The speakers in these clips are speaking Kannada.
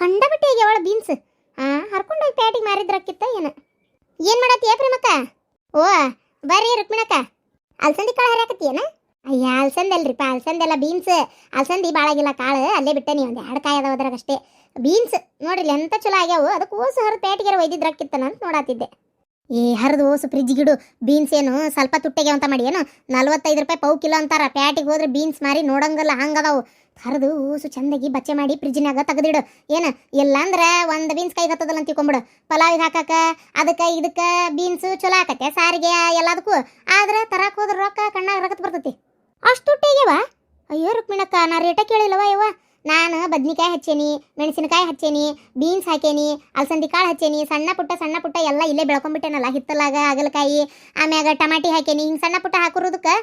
ಕಂಡಬಿಟ್ಟೆ ಈಗ ಅವಳ ಬೀನ್ಸ್ ಹಾ ಹರ್ಕೊಂಡೋಗಿ ಪ್ಯಾಟಿಗೆ ಮಾರಿದ್ರಕ್ಕಿತ್ತ ಏನ? ಏನ್ ಮಾಡತ್ತೀಯ ಪ್ರೇಮಕ್ಕ? ಓ, ಬರ್ರಿ ರುಕ್ಮಿಣಕ್ಕ. ಅಲ್ಸಂದಿ ಕಾಳು ಹರಿಯಾಕತ್ತೀಯನ? ಅಯ್ಯ, ಅಲ್ಸಂದಿ ಅಲ್ರಿಪ್ಪ ಅಲ್ಸಂದೆಲ್ಲ ಬೀನ್ಸ್ ಅಲ್ಸಂದಿ ಬಾಳಾಗಿಲ್ಲ ಕಾಳು, ಅಲ್ಲೇ ಬಿಟ್ಟೆ ನೀವು ಒಂದು ಎರಡು ಕಾಯಿ ಅದಾವ ಅದ್ರಾಗಷ್ಟೇ. ಬೀನ್ಸ್ ನೋಡಿಲ್ಲ ಎಂತ ಚಲೋ ಆಗ್ಯಾವು ಅದಕ್ಕೆ ಓಸು ಹರಿದು ಪ್ಯಾಟಿಗೆ ಒಯ್ದಿದ್ರಕ್ಕಿತ್ತನ ಅಂತ ನೋಡಾತಿದ್ದೆ. ಏ, ಹರಿದು ಓಸು ಫ್ರಿಜ್ಗಿಡು ಬೀನ್ಸ್ ಏನು, ಸ್ವಲ್ಪ ತುಟ್ಟೆಗೆ ಅಂತ ಮಾಡಿ ಏನು ನಲ್ವತ್ತೈದು ರೂಪಾಯಿ ಪೌ ಕಿಲೋ ಅಂತಾರ ಪ್ಯಾಟಿಗೆ ಹೋದ್ರೆ ಬೀನ್ಸ್ ಮಾರಿ ನೋಡಂಗಲ್ಲ, ಹಂಗದಾವು. ಹರಿದು ಊಸು ಚಂದಾಗಿ ಬಚ್ಚೆ ಮಾಡಿ ಫ್ರಿಜ್ನಾಗ ತೆಗೆದಿಡು. ಏನು? ಇಲ್ಲಾಂದ್ರೆ ಒಂದು ಬೀನ್ಸ್ ಕೈಗೆ ಹತ್ತದಲ್ಲ ತಿಳ್ಕೊಂಬಿಡು. ಪಲಾವಿಗೆ ಹಾಕಕ್ಕೆ ಅದಕ್ಕೆ ಇದಕ್ಕೆ ಬೀನ್ಸು ಚಲೋ ಹಾಕತ್ತೆ ಸಾರಿಗೆ, ಎಲ್ಲದಕ್ಕೂ. ಆದ್ರೆ ತರಕ್ಕೆ ಹೋದ್ರೆ ರೊಕ್ಕ ಕಣ್ಣಾಗ ರಗತ್ ಬರ್ತೈತಿ. ಅಷ್ಟು ತುಟ್ಟಿಗ್ಯವ ಅಯ್ಯೋ ರುಕ್ಮಿಣಕ್ಕ, ನಾ ರೇಟ ಕೇಳಿಲ್ಲವ ಯವ್ವ. ನಾನು ಬದ್ನಿಕಾಯಿ ಹಚ್ಚೇನಿ, ಮೆಣಸಿನಕಾಯಿ ಹಚ್ಚೇನಿ ಬೀನ್ಸ್ ಹಾಕೇನಿ, ಅಲಸಂದಿ ಕಾಳು ಹಚ್ಚೇನಿ, ಸಣ್ಣ ಪುಟ್ಟ ಸಣ್ಣ ಪುಟ್ಟ ಎಲ್ಲ ಇಲ್ಲೇ ಬೆಳ್ಕೊಂಬಿಟ್ಟೆನಲ್ಲ, ಹಿತ್ತಲಾಗ, ಹಾಗಲಕಾಯಿ, ಆಮ್ಯಾಗ ಟಮಾಟಿ ಹಾಕೇನಿ, ಹಿಂಗೆ ಸಣ್ಣ ಪುಟ್ಟ ಹಾಕಿರೋದಕ್ಕೆ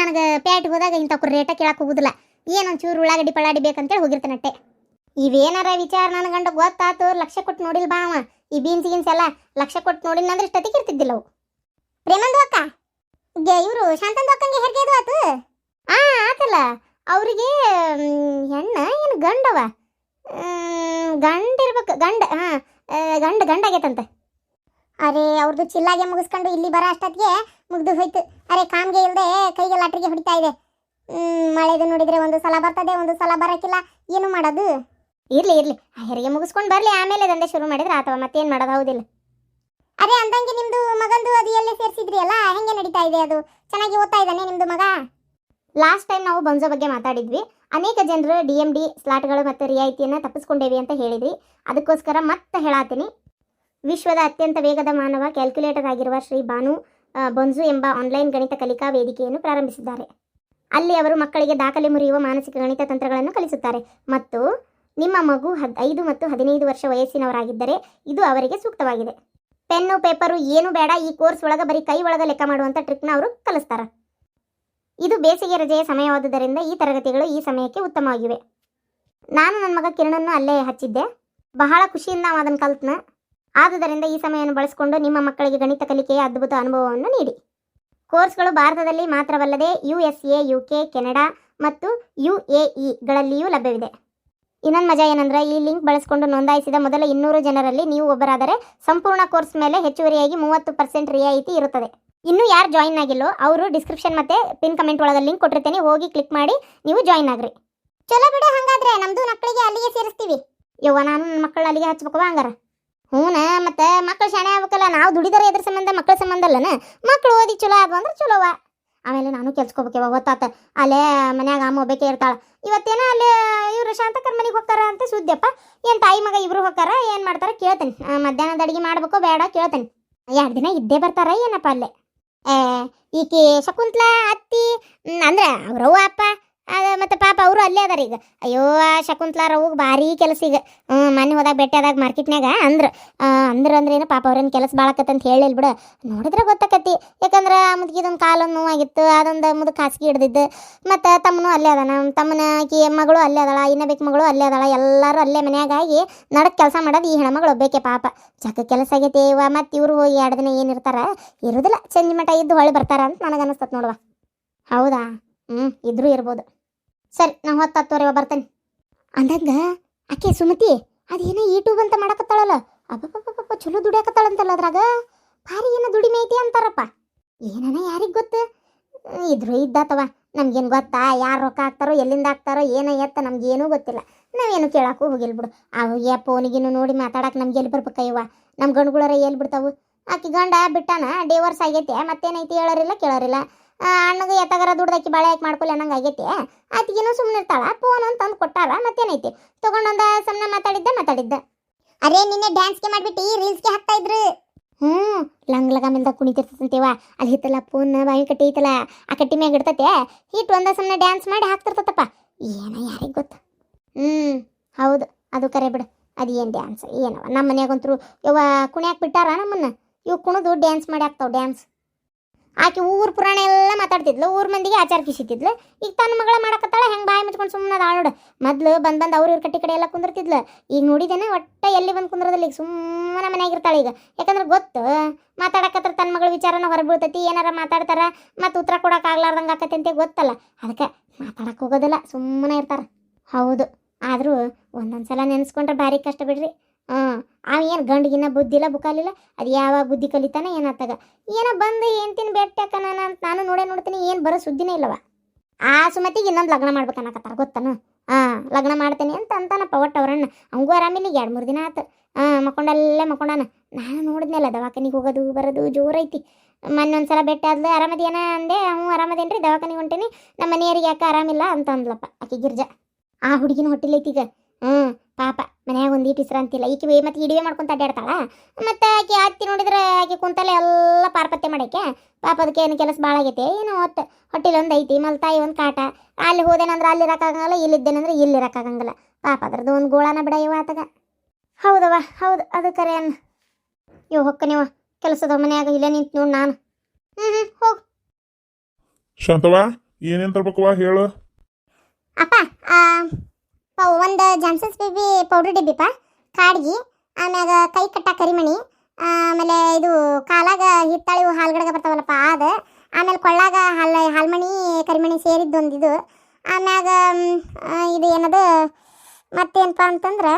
ನನಗೆ ಪ್ಯಾಟಿಗೆ ಹೋದಾಗ ಇಂಥವ್ರು ರೇಟ ಕೇಳಕ್ಕೆ ಹೋಗುದಿಲ್ಲ. ಏನು ಒಂಚೂರು ಉಳ್ಳಾಗಡ್ಡಿ ಪಳಾಡಿ ಬೇಕಂತೇಳಿ ಹೋಗಿರ್ತಾನಟ್ಟೆ. ಇವೇನಾರ ವಿಚಾರ ನನ್ನ ಗಂಡ ಗೊತ್ತಾತು ಲಕ್ಷ ಕೊಟ್ಟು ನೋಡಿಲ್ ಬಾ ಅವ. ಈ ಬೀನ್ಸ್ ಗೀನ್ಸ್ ಎಲ್ಲ ಲಕ್ಷ ಕೊಟ್ಟು ನೋಡಿಲ್ಲ ಅಂದ್ರೆ ಇಷ್ಟೊತ್ತಿಗೆ ಇರ್ತಿದ್ದಿಲ್ಲ ಅವು. ಪ್ರೇಮಂದು ಅಕ್ಕ? ಇವರು ಶಾಂತಂದು ಅಕ್ಕಂಗೆ ಹೆರಿಗೆ ಆತು? ಆ, ಆತಲ್ಲ. ಅವರಿಗೆ ಹೆಣ್ಣ ಏನು ಗಂಡವ? ಗಂಡ ಇರ್ಬೇಕು, ಗಂಡ, ಹಾ ಗಂಡ ಗಂಡ ಆಗೈತಂತೆ ಅರೆ ಅವ್ರದ್ದು ಚಿಲ್ಲಾಗೆ ಮುಗಿಸ್ಕೊಂಡು ಇಲ್ಲಿ ಬರೋ ಅಷ್ಟೊತ್ತಿಗೆ ಮುಗ್ದು ಹೋಯ್ತು. ಅರೆ, ಕಾಮ್ಗೆ ಇಲ್ಲದೆ ಕೈಗೆ ಲಾಟ್ರಿಗೆ ಹೊಡಿತಾ ಇದೆ. ಮಳೆದು ನೋಡಿದ್ರೆ ಒಂದು ಸಲ ಬರ್ತದೆ ಒಂದು ಸಲ ಬರಕ್ಕಿಲ್ಲ ಏನು ಮಾಡೋದು? ಇರ್ಲಿ ಇರ್ಲಿ. ಹೆರಿಗೆ ಮುಗಿಸ್ಕೊಂಡು ಬರ್ಲಿ. ಆಮೇಲೆ ದಂಧೆ ಶುರು ಮಾಡಿದ್ರೆ ಅಥವಾ ಮತ್ತೇನು ಮಾಡೋದು? ಹೌದಿಲ್ಲ. ಅದೇ ಅಂದಂಗೆ ನಿಮ್ದು ಮಗಂದು ಅದು ಎಲ್ಲೇ ಸೇರಿಸಿದ್ರಿ ಅಲ್ಲ ಹೆಂಗೆ ನಡೀತಾ ಇದೆ ಅದು? ಚೆನ್ನಾಗಿ ಓದ್ತಾ ಇದ್ದಾನೆ ನಿಮ್ದು ಮಗ? ಲಾಸ್ಟ್ ಟೈಮ್ ನಾವು ಬಂಜೋ ಬಗ್ಗೆ ಮಾತಾಡಿದ್ವಿ. ಅನೇಕ ಜನರು ಡಿ ಎಂ ಡಿ ಸ್ಲಾಟ್ಗಳು ಮತ್ತು ರಿಯಾಯಿತಿಯನ್ನು ತಪ್ಪಿಸ್ಕೊಂಡೇವಿ ಅಂತ ಹೇಳಿದ್ವಿ ಅದಕ್ಕೋಸ್ಕರ ಮತ್ತೆ ಹೇಳಾತೀನಿ. ವಿಶ್ವದ ಅತ್ಯಂತ ವೇಗದ ಮಾನವ ಕ್ಯಾಲ್ಕುಲೇಟರ್ ಆಗಿರುವ ಶ್ರೀ ಆ, ಬೊಂಜು ಎಂಬ ಆನ್ಲೈನ್ ಗಣಿತ ಕಲಿಕಾ ವೇದಿಕೆಯನ್ನು ಪ್ರಾರಂಭಿಸಿದ್ದಾರೆ. ಅಲ್ಲಿ ಅವರು ಮಕ್ಕಳಿಗೆ ದಾಖಲೆ ಮುರಿಯುವ ಮಾನಸಿಕ ಗಣಿತ ತಂತ್ರಗಳನ್ನು ಕಲಿಸುತ್ತಾರೆ. ಮತ್ತು ನಿಮ್ಮ ಮಗು ಹದ್ ಐದು ಮತ್ತು ಹದಿನೈದು ವರ್ಷ ವಯಸ್ಸಿನವರಾಗಿದ್ದರೆ ಇದು ಅವರಿಗೆ ಸೂಕ್ತವಾಗಿದೆ. ಪೆನ್ನು, ಪೇಪರು ಏನು ಬೇಡ, ಈ ಕೋರ್ಸ್ ಒಳಗೆ ಬರೀ ಕೈ ಒಳಗೆ ಲೆಕ್ಕ ಮಾಡುವಂಥ ಟ್ರಿಕ್ನ ಅವರು ಕಲಿಸ್ತಾರೆ. ಇದು ಬೇಸಿಗೆ ರಜೆಯ ಸಮಯವಾದುದರಿಂದ ಈ ತರಗತಿಗಳು ಈ ಸಮಯಕ್ಕೆ ಉತ್ತಮವಾಗಿವೆ. ನಾನು ನನ್ನ ಮಗ ಕಿರಣನ್ನು ಅಲ್ಲೇ ಹಚ್ಚಿದ್ದೆ. ಬಹಳ ಖುಷಿಯಿಂದ ಅದನ್ನು ಕಲ್ತ್ನ. ಆದುದರಿಂದ ಈ ಸಮಯವನ್ನು ಬಳಸಿಕೊಂಡು ನಿಮ್ಮ ಮಕ್ಕಳಿಗೆ ಗಣಿತ ಕಲಿಕೆಯ ಅದ್ಭುತ ಅನುಭವವನ್ನು ನೀಡಿ. ಕೋರ್ಸ್ಗಳು ಭಾರತದಲ್ಲಿ ಮಾತ್ರವಲ್ಲದೆ U S A, U K, Canada ಮತ್ತು ಯು ಎ ಇಗಳಲ್ಲಿಯೂ ಲಭ್ಯವಿದೆ. ಇನ್ನೊಂದು ಮಜಾ ಏನಂದ್ರೆ ಈ ಲಿಂಕ್ ಬಳಸಿಕೊಂಡು ನೋಂದಾಯಿಸಿದ ಮೊದಲ ಇನ್ನೂರು ಜನರಲ್ಲಿ ನೀವು ಒಬ್ಬರಾದರೆ ಸಂಪೂರ್ಣ ಕೋರ್ಸ್ ಮೇಲೆ ಹೆಚ್ಚುವರಿಯಾಗಿ ಮೂವತ್ತು ಪರ್ಸೆಂಟ್ ರಿಯಾಯಿತಿ ಇರುತ್ತದೆ. ಇನ್ನು ಯಾರು ಜಾಯಿನ್ ಆಗಿಲ್ಲೋ ಅವರು ಡಿಸ್ಕ್ರಿಪ್ಷನ್ ಮತ್ತೆ ಪಿನ್ ಕಮೆಂಟ್ ಒಳಗೆ ಲಿಂಕ್ ಕೊಟ್ಟಿರ್ತೇನೆ, ಹೋಗಿ ಕ್ಲಿಕ್ ಮಾಡಿ ನೀವು ಜಾಯಿನ್ ಆಗ್ರಿ. ಚಲೋ ಬಿಡು ಹಂಗಾದ್ರೆ, ನಮ್ದು ಮಕ್ಕಳಿಗೆ ಅಲ್ಲಿಗೆ ಸೇರಿಸ್ತೀವಿ. ಯವ್ವ, ನಾನು ನನ್ನ ಮಕ್ಕಳು ಅಲ್ಲಿಗೆ ಹಚ್ಬೇಕು ಹಂಗಾರ. ಹ್ಞೂನ ಮತ್ತೆ ಮಕ್ಕಳು ಶಾಣೆ ಆಗ್ಬೇಕಲ್ಲ, ನಾವು ದುಡಿದರೆ ಎದ್ರ ಸಂಬಂಧ ಮಕ್ಕಳ ಸಂಬಂಧ ಅಲ್ಲನ? ಮಕ್ಕಳು ಓದಿ ಚಲೋ ಆದ್ವು ಅಂದ್ರೆ ಚಲೋವ. ಆಮೇಲೆ ನಾನು ಕೆಲ್ಸ್ಕೋಬೇಕವ ಗೊತ್ತಾತ. ಅಲ್ಲೇ ಮನ್ಯಾಗ ಅಮ್ಮ ಒಬ್ಬಕ್ಕೆ ಇರ್ತಾಳ. ಇವತ್ತೇನ ಅಲ್ಲಿ ಇವ್ರು ಶಾಂತಕರ್ ಮನೆಗೆ ಹೋಗ್ತಾರ ಅಂತ ಸುದ್ದಿಯಪ್ಪ. ಏನ್ ತಾಯಿ ಮಗ ಇಬ್ರು ಹೋಗ್ತಾರ ಏನು ಮಾಡ್ತಾರ ಕೇಳ್ತೇನೆ. ಮಧ್ಯಾಹ್ನದ ಅಡಿಗೆ ಮಾಡ್ಬೇಕೋ ಬೇಡ ಕೇಳ್ತೇನೆ. ಎರಡು ದಿನ ಇದ್ದೇ ಬರ್ತಾರ ಏನಪ್ಪ ಅಲ್ಲೇ? ಏ, ಈಕೆ ಶಕುಂತಲಾ ಅತ್ತಿ ಅಂದ್ರೆ ಅವ್ರವ್ವ ಅಪ್ಪ ಅದ ಮತ್ತೆ ಪಾಪ ಅವರು ಅಲ್ಲೇ ಅದಾರ ಈಗ. ಅಯ್ಯೋ, ಆ ಶಕುಂತ್ಲಾ ರವ್ಗ ಭಾರಿ ಕೆಲಸ ಈಗ. ಹ್ಞೂ ಮನೆ ಹೋದಾಗ ಭೇಟಿ ಆದಾಗ ಮಾರ್ಕೆಟ್ನಾಗ ಅಂದ್ರ. ಅಂದ್ರೆ ಅಂದ್ರ ಏನು ಪಾಪ ಅವ್ರೇನು ಕೆಲಸ ಬಾಳಕತ್ತಂತ ಹೇಳಿಲ್ಲ ಬಿಡ ನೋಡಿದ್ರೆ ಗೊತ್ತಾಕತಿ ಯಾಕಂದ್ರೆ ಆ ಮುದುಕಿದೊಂದು ಕಾಲೊಂದು ನೋವಾಗಿತ್ತು, ಅದೊಂದು ಮುದ್ದು ಖಾಸಗಿ ಹಿಡ್ದಿದ್ದು. ಮತ್ತು ತಮ್ಮನೂ ಅಲ್ಲೇ ಅದಾನ. ತಮ್ಮನ ಆಕಿ ಮಗಳು ಅಲ್ಲೇ ಅದಾಳ ಇನ್ನ ಬೇಕು ಮಗಳು ಅಲ್ಲೇ ಅದಾಳ. ಎಲ್ಲರೂ ಅಲ್ಲೇ ಮನ್ಯಾಗಾಗಿ ನಡಕ್ ಕೆಲಸ ಮಾಡೋದು ಈ ಹೆಣ್ಮಗಳು ಒಬ್ಬೇಕೆ ಪಾಪ. ಚಕ್ಕ ಕೆಲಸ ಆಗೈತಿ ಇವ ಮತ್ತು ಇವರು ಹೋಗಿ ಎರಡು ದಿನ ಏನಿರ್ತಾರೆ ಇರುದಿಲ್ಲ. ಚಂಜಿ ಮಠ ಇದ್ದು ಹೊಳ್ಳಿ ಬರ್ತಾರ ಅಂತ ನನಗೆ ಅನಿಸ್ತತ್ ನೋಡುವ. ಹೌದಾ? ಹ್ಞೂ ಇದ್ರೂ ಇರ್ಬೋದು. ಸರಿ ನಾ ಹೊತ್ತು ಹತ್ತುವರೆ ಬರ್ತೇನೆ. ಅಂದಂಗ ಆಕೆ ಸುಮತಿ, ಅದೇನೋ ಯೂಟ್ಯೂಬ್ ಅಂತ ಮಾಡಕತ್ತಾಳಲ್ಲ? ಅಬ್ಬಬ್ಬಬ್ಬ ಚಲೋ ದುಡಿಯಾಕತ್ತಾಳಂತಲ್ಲ ಅದ್ರಾಗ? ಭಾರಿ ಏನೋ ದುಡಿಮೆ ಐತಿ ಅಂತಾರಪ್ಪ. ಏನನ ಯಾರಿಗೆ ಗೊತ್ತು? ಇದ್ರು ಇದ್ದಾತವ, ನಮ್ಗೇನು ಗೊತ್ತಾ? ಯಾರು ರೊಕ್ಕ ಹಾಕ್ತಾರೋ, ಎಲ್ಲಿಂದ ಹಾಕ್ತಾರೋ, ಏನ ಎತ್ತ ನಮ್ಗೇನೂ ಗೊತ್ತಿಲ್ಲ. ನಾವೇನು ಕೇಳಕ್ಕೂ ಹೋಗಿಲ್ಲ ಬಿಡು. ಅವು ಫೋನಿಗಿನ್ನು ನೋಡಿ ಮಾತಾಡಕ್ಕೆ ನಮ್ಗೆ ಎಲ್ಲಿ ಬರ್ಬೇಕಯ್ಯವ ನಮ್ಮ ಗಂಡುಗಳರ ಎಲ್ಲಿ ಬಿಡ್ತಾವು? ಆಕೆ ಗಂಡ ಬಿಟ್ಟಾನ ಡೇವರ್ಸ್ ಆಗೈತೆ, ಮತ್ತೇನೈತಿ ಹೇಳೋರಿಲ್ಲ, ಕೇಳೋರಿಲ್ಲ. ಅಣ್ಣಗೆ ಎತ್ತಾಗಾರ ದುಡ್ದಾಕಿ ಬಾಳೆ ಹಾಕಿ ಮಾಡ್ಕೊಳ್ಳಿ ಅನ್ನಂಗೆ ಆಗೈತಿ. ಆತಿಗೇನು ಸುಮ್ಮನೆ ಇರ್ತಾಳ ಫೋನ್ ಒಂದು ತಂದು ಕೊಟ್ಟಾರ ಮತ್ತೇನೈತಿ? ತಗೊಂಡೊಂದ ಸುಮ್ಮನೆ ಮಾತಾಡಿದ್ದೆ ಮಾತಾಡಿದ್ದೆ. ಅರೇ ನಿನ್ನೆ ಡ್ಯಾನ್ಸ್ಗೆ ಮಾಡ್ಬಿಟ್ಟು ರೀಲ್ಸ್ಗೆ ಹಾಕ್ತಾ ಇದ್ರು. ಹ್ಞೂ ಲಂಗ್ ಲಗಾಮಿಂದ ಕುಣಿತಿರ್ತಂತೀವ ಅಲ್ಲಿ ಹಿತ್ತಲ್ಲ ಫೋನ್ ಬಾಯಿ ಕಟ್ಟಿ ಐತಲ್ಲ ಆ ಕಟ್ಟಿ ಮ್ಯಾಗ ಇಡ್ತತೆ ಹಿಟ್ಟು ಒಂದ ಸುಮ್ಮನೆ ಡ್ಯಾನ್ಸ್ ಮಾಡಿ ಹಾಕ್ತಿರ್ತತಪ್ಪ. ಏನ ಯಾರಿಗೆ ಗೊತ್ತು? ಹ್ಞೂ ಹೌದು ಅದು ಕರೆ ಬಿಡು. ಅದು ಏನು ಡ್ಯಾನ್ಸ್ ಏನವ? ನಮ್ಮ ಮನ್ಯಾಗಂತರು ಯವ್ವ ಕುಣಿಯಾಕೆ ಬಿಟ್ಟಾರ ನಮ್ಮನ್ನ? ಇವು ಕುಣಿದು ಡ್ಯಾನ್ಸ್ ಮಾಡಿ ಹಾಕ್ತಾವ ಡ್ಯಾನ್ಸ್ ಆಕೆ ಊರು ಪುರಾಣ ಎಲ್ಲ ಮಾತಾಡ್ತಿದ್ಲು, ಊರ ಮಂದಿಗೆ ಆಚಾರ ಕಿಸಿತಿದ್ಲು. ಈಗ ತನ್ನ ಮಗಳ ಮಾಡಕತ್ತಾಳೆ, ಹೆಂಗೆ ಬಾಯಿ ಮುಚ್ಕೊಂಡು ಸುಮ್ಮನೆ ಅದಾಳ ನೋಡು. ಮೊದ್ಲು ಬಂದ್ ಬಂದು ಅವ್ರ ಇವ್ರ ಕಟ್ಟಿ ಕಡೆ ಎಲ್ಲ ಕುಂದಿರ್ತಿದ್ಲು. ಈಗ ನೋಡಿದೇನೆ ಒಟ್ಟ ಎಲ್ಲಿ ಬಂದು ಕುಂದ್ರದಲ್ಲ, ಈಗ ಸುಮ್ಮನೆ ಮನ್ಯಾಗಿರ್ತಾಳೆ ಈಗ. ಯಾಕಂದ್ರೆ ಗೊತ್ತು, ಮಾತಾಡಕತ್ರ ತನ್ನ ಮಗಳ ವಿಚಾರನ ಹೊರಬೀಳ್ತೈತಿ ಏನಾರ ಮಾತಾಡ್ತಾರ ಮತ್ತೆ ಉತ್ತರ ಕೊಡಕ್ಕೆ ಆಗ್ಲಾರ್ದಂಗೆ ಆಕತಿ ಅಂತ ಗೊತ್ತಲ್ಲ. ಅದಕ್ಕೆ ಮಾತಾಡಕ್ಕೆ ಹೋಗೋದಿಲ್ಲ, ಸುಮ್ಮನೆ ಇರ್ತಾರೆ. ಹೌದು, ಆದರೂ ಒಂದೊಂದು ಸಲ ನೆನೆಸ್ಕೊಂಡ್ರೆ ಭಾರಿ ಕಷ್ಟ ಬಿಡ್ರಿ. ಹಾಂ ಅವ ಏನು ಗಂಡಿಗಿನ್ನ ಬುದ್ಧಿಲ್ಲ ಬುಕಾಲಿಲ್ಲ, ಅದು ಯಾವಾಗ ಬುದ್ಧಿ ಕಲಿತಾನೆ ಏನಾತಾಗ ಏನೋ ಬಂದು ಏನ್ತಿನ ಬೆಟ್ಟಕ ನಾನು ಅಂತ ನಾನು ನೋಡೇ ನೋಡ್ತೀನಿ, ಏನು ಬರೋ ಸುದ್ದಿನೇ ಇಲ್ಲವ. ಆ ಸುಮತಿಗೆ ಇನ್ನೊಂದು ಲಗ್ನ ಮಾಡ್ಬೇಕನ್ನಕತ್ತಾರ ಗೊತ್ತನು? ಹಾಂ, ಲಗ್ನ ಮಾಡ್ತೇನೆ ಅಂತ ಅಂತಾನಪ್ಪ ಒಟ್ಟು ಅವ್ರಣ್ಣ ಹಂಗೂ ಆರಾಮಿಲ್ಲ ಎರಡು ಮೂರು ದಿನ ಆತು. ಹಾಂ, ಮಕ್ಕೊಂಡಲ್ಲೇ ಮಕ್ಕೊಂಡಾನ. ನಾನು ನೋಡಿದ್ನಲ್ಲ, ದವಾಖಾನಿಗೆ ಹೋಗೋದು, ಬರೋದು ಜೋರೈತಿ ಮೊನ್ನೆ ಒಂದ್ಸಲ ಬೆಟ್ಟ ಆದ್ಲು ಆರಾಮದೇನ ಅಂದೆ, ಹ್ಞೂ, ಆರಾಮದೇನ್ರಿ, ದವಾಖಾನಿಗೆ ಹೊಂಟೀನಿ. ನಮ್ಮ ಮನೆಯವ್ರಿಗೆ ಯಾಕೆ ಆರಾಮಿಲ್ಲ ಅಂತ ಅಂದ್ಲಪ್ಪ, ಆಕೆ ಗಿರ್ಜಾ. ಆ ಹುಡುಗಿನ ಹೊಟ್ಟಿಲೈತಿ ಈಗ. ಹ್ಞೂ, ಪಾಪ. ಮನ್ಯಾಗ ಒಂದು ಈಟು ಅಂತಿಲ್ಲ. ಈಕೆ ಮತ್ತೆ ಇಡಿವೆ ಮಾಡ್ಕೊಂತ ಅಡ್ಡಾಡ್ತಾಳ ಮತ್ತೆ ಆಕೆ ಅತ್ತಿ ನೋಡಿದ್ರೆ ಆಕೆ ಕುಂತಲೆ ಎಲ್ಲ ಪಾರ್ಪತ್ಯ ಮಾಡ್ಯಾಕೆ ಪಾಪ ಅದಕ್ಕೆ ಏನು ಕೆಲಸ ಭಾಳ ಆಗೈತೆ. ಏನು ಹೊಟ್ಟೆ ಹೊಟ್ಟಿಲಿ ಒಂದು ಐತಿ ಮಲ್ತಾಯಿ ಒಂದು ಕಾಟ. ಅಲ್ಲಿ ಹೋದೇನಂದ್ರೆ ಅಲ್ಲಿ ಇರೋಕ್ಕಾಗಂಗಿಲ್ಲ ಇಲ್ಲಿದ್ದೇನಂದ್ರೆ ಇಲ್ಲಿ ಇರೋಕ್ಕಾಗಂಗಿಲ್ಲ ಪಾಪ ಅದ್ರದ್ದು ಒಂದು ಗೋಳನ ಬಿಡ ಇವ ಆತಗ. ಹೌದವ ಹೌದು ಅದು ಕರೆ ಅನ್ನ. ಇವ್ ಹೊಕ್ಕ ನೀವು ಕೆಲಸದ ಮನೆಯಾಗ ಇಲ್ಲೇ ನಿಂತು ನೋಡಿ ನಾನು. ಹ್ಞೂ ಹ್ಞೂ ಹೋಗು. ಶಾಂತವಾ ಏನೇನ್ ತರ್ಬೇಕವ್ವ ಹೇಳು. ಅಪ್ಪ ಒಂದು ಜಾನ್ಸನ್ಸ್ ಬೇಬಿ ಪೌಡರ್ ಡಿಬ್ಬಿಪ್ಪ, ಕಾಡ್ಗಿ, ಆಮ್ಯಾಗ ಕೈ ಕಟ್ಟ ಕರಿಮಣಿ, ಆಮೇಲೆ ಇದು ಕಾಲಾಗ ಹಿತ್ತಾಳಿ ಹಾಲ್ಗಡಗ ಬರ್ತಾವಲ್ಲಪ್ಪ ಅದು ಆಮೇಲೆ ಕೊಳ್ಳಾಗ ಹಾಲ್, ಹಾಲ್ಮಣಿ, ಕರಿಮಣಿ ಸೇರಿದ್ದು ಒಂದು ಇದು, ಆಮ್ಯಾಗ ಇದು ಏನದು ಮತ್ತೇನಪ್ಪ ಅಂತಂದ್ರೆ,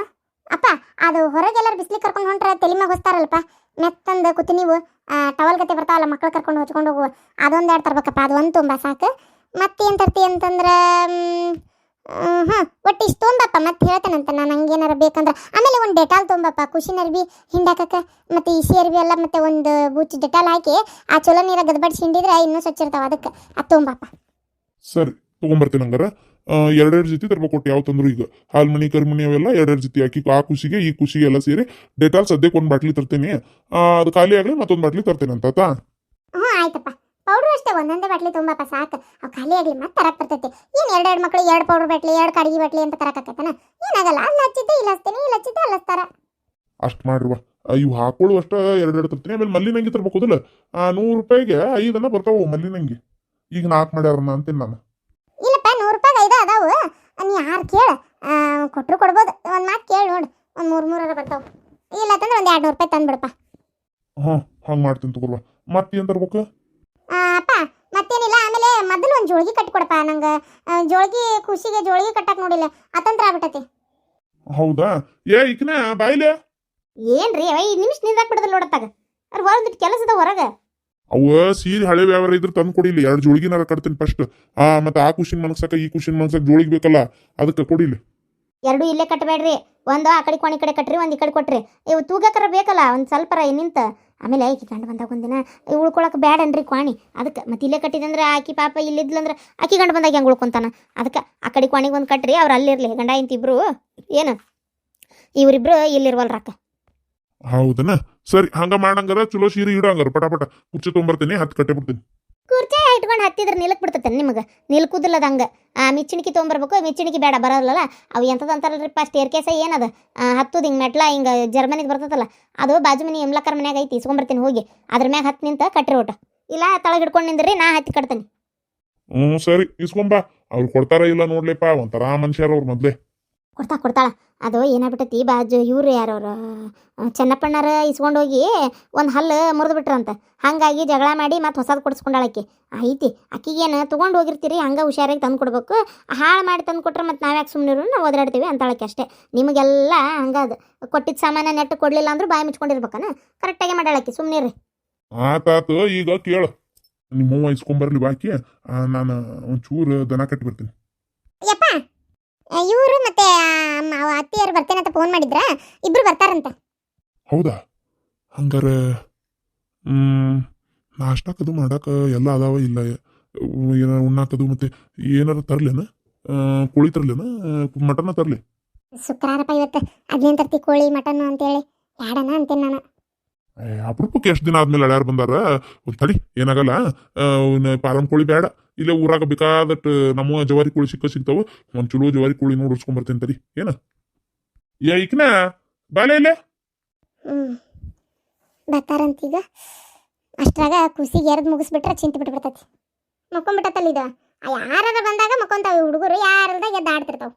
ಅಪ್ಪ, ಅದು ಹೊರಗೆಲ್ಲರೂ ಬಿಸ್ಲಿ ಕರ್ಕೊಂಡು ಹೊಂಟ್ರೆ ತಲೆ ಮ್ಯಾಗ ಹೊಸ್ತಾರಲ್ಲಪ್ಪ, ಮೆತ್ತಂದು ಕೂತಿ ನೀವು ಟವಲ್ ಗತೆ ಬರ್ತಾವಲ್ಲ ಮಕ್ಳು ಕರ್ಕೊಂಡು ಹೊಚ್ಕೊಂಡು ಹೋಗುವ ಅದೊಂದು ಎರಡು ತರ್ಬೇಕಪ್ಪ, ಅದು ಒಂದು ತುಂಬ ಸಾಕು, ಮತ್ತೇನು ತರ್ತಿ ಅಂತಂದ್ರೆ ಹಾಂ ಒಟ್ಟು ಇಷ್ಟು ತೊಂಬಪ್ಪ ಮತ್ತೆ ಹೇಳ್ತಾನಂತ ನಾನು ಹಂಗೇನಾರ ಬೇಕಂದ್ರೆ. ಆಮೇಲೆ ಒಂದು ಡೆಟಾಲ್ ತೊಂಬಪ್ಪ ಖುಷಿನ ಅರ್ಬಿ ಹಿಂಡಾಕಕ್ಕ ಮತ್ತು ಇಸಿ ಅರ್ಬಿ ಎಲ್ಲ ಮತ್ತು ಒಂದು ಬೂಚಿ ಡೆಟಾಲ್ ಹಾಕಿ ಆ ಚಲೋ ನೀರ ಗದ್ಬಡಿಸಿ ಹಿಂಡಿದ್ರೆ ಇನ್ನೂ ಸ್ವಚ್ಛ ಇರ್ತಾವ ಅದಕ್ಕೆ. ಅದು ತೊಂಬಪ್ಪ. ಸರಿ ತಗೊಂಬರ್ತೀನಿ ಹಂಗಾರ. ಎರಡೆರಡು ಜೊತೆ ತರ್ಬೇಕು ಕೊಟ್ಟು ಯಾವ ತಂದ್ರು ಈಗ? ಹಾಲ್ಮಣಿ ಕರ್ಮಣಿ ಅವೆಲ್ಲ ಎರಡೆರಡು ಜೊತೆ ಹಾಕಿ ಆ ಖುಷಿಗೆ ಈ ಖುಷಿಗೆ ಎಲ್ಲ ಸೇರಿ ಡೆಟಾಲ್ ಸದ್ಯಕ್ಕೆ ಒಂದು ಬಾಟ್ಲಿ ತರ್ತೀನಿ. ಆ, ಅದು ಖಾಲಿ ಆಗಲಿ ಮತ್ತೊಂದು ಬಾಟ್ಲಿ ತರ್ತೇನೆ ಅಂತ ಆಯ್ತಪ್ಪ. ಪೌಡ್ರು ಅಷ್ಟೇ ಒಂದೊಂದೇ ಬಾಟ್ಲಿ ತುಂಬಪ್ಪ ಸಾಕು. ಅವು ಖಾಲಿ ಆಗಲಿ ಮತ್ತೆ ತರಕ್ ಬರ್ತೈತಿ. ಏನು ಎರಡು ಎರಡು ಮಕ್ಳು ಎರಡು ಪೌಡ್ರ್ ಬಟ್ಲಿ ಎರಡು ಕಡಿಗೆ ಬಾಟ್ಲಿ ಅಂತ ತರಕಾಕತ್ತನ ಏನಾಗಲ್ಲ ಅಲ್ಲಿ ಹಚ್ಚಿದ್ದೆ ಇಲ್ಲಿ ಹಚ್ತೀನಿ ಇಲ್ಲಿ ಹಚ್ಚಿದ್ದೆ ಅಲ್ಲಿ ಹಚ್ತಾರ. ಅಷ್ಟು ಮಾಡಿರುವ ಅಯ್ಯೋ ಹಾಕೊಳ್ಳು ಅಷ್ಟ ಎರಡೆರಡು ತರ್ತೀನಿ. ಆಮೇಲೆ ಮಲ್ಲಿನಂಗಿ ತರ್ಬೇಕು ಹೌದಿಲ್ಲ? ಆ ನೂರು ರೂಪಾಯಿಗೆ ಐದನ್ನ ಬರ್ತಾವು ಮಲ್ಲಿನಂಗಿ. ಈಗ ನಾಲ್ಕು ಮಾಡ್ಯಾರನ್ನ ಅಂತೀನಿ ನಾನು. ಇಲ್ಲಪ್ಪ ನೂರು ರೂಪಾಯಿ ಐದು ಅದಾವು. ನೀ ಯಾರು ಕೇಳ. ಕೊಟ್ಟರು ಕೊಡ್ಬೋದು. ಒಂದು ಮಾತು ಕೇಳಿ ನೋಡು. ಒಂದು ಮೂರು ಮೂರರ ಬರ್ತಾವೆ. ಇಲ್ಲ ಅಂತಂದ್ರೆ ಒಂದು ಎರಡು ನೂರು ರೂಪಾಯಿ ತಂದ್ಬಿಡಪ್ಪ. ಹಾಂ ಹಂಗೆ ಮಾಡ್ತೀನಿ ತಗೋಲ್ವ ಮತ್ತೇನು ತರ್ಬೇಕು? ಆ, ಅಪ್ಪ ಮತ್ತೇನಿಲ್ಲ ಆಮೇಲೆ ಮೊದಲು ಒಂದು ಜೋಳಿಗೆ ಕಟ್ಕೊಡಪ್ಪ ನಂಗೆ. ಜೋಳಿಗೆ ಖುಷಿಗೆ ಜೋಳಿಗೆ ಕಟ್ಟಕ್ಕೆ ನೋಡಿಲ್ಲ ಅತಂತ್ರ ಆಗ್ಬಿಟ್ಟತಿ ಹೌದಾ? ಏ ಇಕ್ಕನ ಬಾಯ್ಲೆ? ಏನ್ರಿ ಐದು ನಿಮಿಷ ನಿಂದಾಕ್ ಬಿಡದಲ್ಲ ನೋಡತ್ತಾಗ ಅವ್ರು ಹೊರಗಿಟ್ಟು ಕೆಲಸದ ಹೊರಗೆ. ಅವ ಸೀರೆ ಹಳೆ ವ್ಯವಹಾರ ಇದ್ರೆ ತಂದು ಕೊಡಿಲಿ ಎರಡು ಜೋಳಿಗೆನಾರ ಕಟ್ತೀನಿ ಫಸ್ಟ್ ಆ ಮತ್ತೆ ಆ ಖುಷಿನ ಮನಸ್ಸಾಕ ಈ ಖುಷಿನ ಮನಸ್ಸಾಕ ಜೋಳಿಗೆ ಬೇಕಲ್ಲ ಅದಕ್ಕೆ ಕೊಡಿಲಿ. ಎರಡು ಇಲ್ಲೇ ಕಟ್ಟಬೇಡ್ರಿ ಒಂದು ಆ ಕಡೆ ಕೋಣಿ ಕಡೆ ಕಟ್ರಿ ಒಂದು ಈ ಕಡೆ ಕೊಟ್ರಿ. ಇವು ತೂಗಕರ ಬೇಕಲ್ಲ ಒಂದು ಸ್ವಲ್ಪರ ನಿಂತ. ಆಮೇಲೆ ಆಕಿ ಗಂಡ ಬಂದಾಗ ಒಂದಿನ ಉಳ್ಕೊಳಕ್ಕೆ ಬ್ಯಾಡನ್ರಿ ಕ್ವಾಣಿ. ಅದಕ್ಕೆ ಮತ್ತೆ ಇಲ್ಲೇ ಕಟ್ಟಿದಂದ್ರೆ ಆಕಿ ಪಾಪ ಇಲ್ಲಿದ್ಲಂದ್ರೆ ಆಕಿ ಗಂಡ ಬಂದಾಗ ಹೆಂಗೆ ಉಳ್ಕೊಂತಾನ? ಅದಕ್ಕೆ ಆ ಕಡೆ ಕ್ವಾಣಿಗೆ ಒಂದು ಕಟ್ಟ್ರಿ ಅವ್ರು ಅಲ್ಲಿರಲಿ ಗಂಡ ಇಂತಿಬ್ರು ಏನು? ಇವರಿಬ್ರು ಇಲ್ಲಿರ್ವಲ್ರಕ್ಕ ಹೌದನ? ಸರಿ, ಹಂಗ ಮಾಡಂಗಾರ ಚಲೋ ಸೀರೆ ಇಡಂಗಾರ. ಪಟ ಪಟ. ಕುಚ್ಚಿ ತೊಗೊಂಬರ್ತೀನಿ, ಹತ್ತು ಕಟ್ಟೆ ಬಿಡ್ತೀನಿ. ಕುರ್ಚೆ ಇಟ್ಕೊಂಡು ಹತ್ತಿದ್ರೆ ನಿಲಕ್ ಬಿಡ್ತತೆ ನಿಮಗೆ. ನಿಲ್ಕುದಿಲ್ಲದ ಹಂಗೆ. ಮಿಚ್ಚಣಿಕೆ ತೊಗೊಂಬರ್ಬೇಕು ಮಿಚ್ಚಿಣಿಕೆ ಬೇಡ ಬರೋಲ್ಲಲ್ಲ ಅವು ಎಂಥದ್ದು ಅಂತಾರಲ್ರಿಪ್ಪ ಸ್ಟೇರ್ ಕೇಸ ಏನದ ಹತ್ತುದು ಹಿಂಗೆ ಮೆಟ್ಲ, ಹಿಂಗೆ ಜರ್ಮನಿದು ಬರ್ತದಲ್ಲ ಅದು ಬಾಜು ಮನೆ ಎಮ್ಲಕ್ಕರ ಮನ್ಯಾಗ ಐತಿ, ಇಸ್ಕೊಂಬರ್ತೀನಿ ಹೋಗಿ. ಅದ್ರ ಮ್ಯಾಗ ಹತ್ತು ನಿಂತ ಕಟ್ಟಿರಿ ಊಟ. ಇಲ್ಲ, ತಳಗೆ ಹಿಡ್ಕೊಂಡು ನಿಂದ್ರಿ, ನಾ ಹತ್ತಿ ಕಟ್ತೀನಿ. ಹ್ಞೂ ಸರಿ, ಇಸ್ಕೊಂಬ. ಅವ್ರು ಕೊಡ್ತಾರ ಇಲ್ಲ ನೋಡ್ಲಿಪ್ಪ, ಒಂಥರ ಮನುಷ್ಯರ ಮೊದ್ಲೇ. ಕೊಡ್ತಾ ಕೊಡ್ತಾಳೆ. ಅದು ಏನಾಗ್ಬಿಟ್ಟೈತಿ ಬಾಜು ಇವ್ರು ಯಾರವ್ರು? ಚೆನ್ನಪ್ಪಣ್ಣರ ಇಸ್ಕೊಂಡು ಹೋಗಿ ಒಂದು ಹಲ್ಲು ಮುರಿದು ಬಿಟ್ರಂತ ಹಾಗಾಗಿ ಜಗಳ ಮಾಡಿ ಮತ್ತೆ ಹೊಸದು ಕೊಡಿಸ್ಕೊಂಡಾಳಕ್ಕೆ ಐತಿ ಅಕ್ಕಿಗೇನು ತೊಗೊಂಡು ಹೋಗಿರ್ತೀರಿ ಹಂಗೆ ಹುಷಾರಾಗಿ ತಂದು ಕೊಡ್ಬೇಕು. ಹಾಳು ಮಾಡಿ ತಂದು ಕೊಟ್ರೆ ನಾವು ಯಾಕೆ ಸುಮ್ಮನಿರು ನಾವು ಓದಾಡ್ತೀವಿ ಅಂತಾಳಕ್ಕೆ ಅಷ್ಟೇ. ನಿಮಗೆಲ್ಲ ಹಂಗದು ಕೊಟ್ಟಿದ್ದ ಸಾಮಾನ ನೆಟ್ಟು ಕೊಡಲಿಲ್ಲ ಅಂದ್ರೆ ಬಾಯಿ ಮುಚ್ಕೊಂಡಿರ್ಬೇಕನ? ಕರೆಕ್ಟಾಗಿ ಮಾಡಾಳಕ್ಕೆ ಸುಮ್ಮನಿರಿ ಆತಾತು ಈಗ ಕೇಳು. ನಿಮ್ಮವ್ವ ಇಸ್ಕೊಂಬರ್ಲಿ ಬಾಕಿ. ನಾನು ಒಂಚೂರು ದನ ಕಟ್ಟಿ ಬರ್ತೀನಿ ಇವರು ಮತ್ತೆ ಅತ್ತಿಯರು ಬರ್ತೇನೆ ಅಂತ ಫೋನ್ ಮಾಡಿದ್ರ? ಇಬ್ರು ಬರ್ತಾರಂತ. ಹೌದಾ? ಹಂಗಾರೆ ಹ್ಮ್ ನಾಷ್ಟಾಕದು ಮಾಡಕ ಎಲ್ಲ ಅದಾವ ಇಲ್ಲ ಏನ ಉಣ್ಣಾಕದು ಮತ್ತೆ ಏನಾರ ತರ್ಲೇನ? ಕೋಳಿ ತರ್ಲೇನ? ಮಟನ್ ತರ್ಲಿ? ಶುಕ್ರವಾರಪ್ಪ ಇವತ್ತು ಅದೇನು ತರ್ತಿ ಕೋಳಿ ಮಟನ್ ಅಂತೇಳಿ. ಯಾಡನ ಅಂತೇನೆ ನಾನು. ಅಪರೂಪಕ್ಕೆ ಎಷ್ಟು ದಿನ ಆದ್ಮೇಲೆ ಅಳ್ಯಾರು ಬಂದಾರ? ಒಂದು ತಡಿ ಏನಾಗಲ್ಲ. ಪಾರಂ ಕೋಳಿ ಬೇಡ ಇಲ್ಲೇ ಊರಾಗ ಬೇಕಾದಟ್ಟು ನಮ್ಮ ಜವಾರಿ ಕೋಳಿ ಸಿಕ್ಕ ಸಿಗ್ತಾವ. ಒಂದು ಚಲೋ ಜವಾರಿ ಕೋಳಿ ನೋಡಿ ಉಡ್ಸ್ಕೊಂಬರ್ತೇನೆ ತಡಿ ಏನ? ಈಕ್ನ ಬಾಲೆ ಇಲ್ಲೇ. ಬರ್ತಾರಂತೀಗ ಅಷ್ಟ್ರಾಗ ಕುಸಿಗೆ ಎರಡ್ ಮುಗಿಸ್ಬಿಟ್ರೆ ಚಿಂತೆ ಬಿಟ್ಬಿಡ್ತತಿ ಮಕ್ಕೊಂಬಿಟ್ಟತ್ತಲ್ಲ ಇದು. ಯಾರಾದ್ರೂ ಬಂದಾಗ ಮಕ್ಕೊಂತಾವ ಹುಡುಗರು. ಯಾರಲ್ದಾಗ ಎದ್ದು ಆಡ್ತಿರ್ತಾವ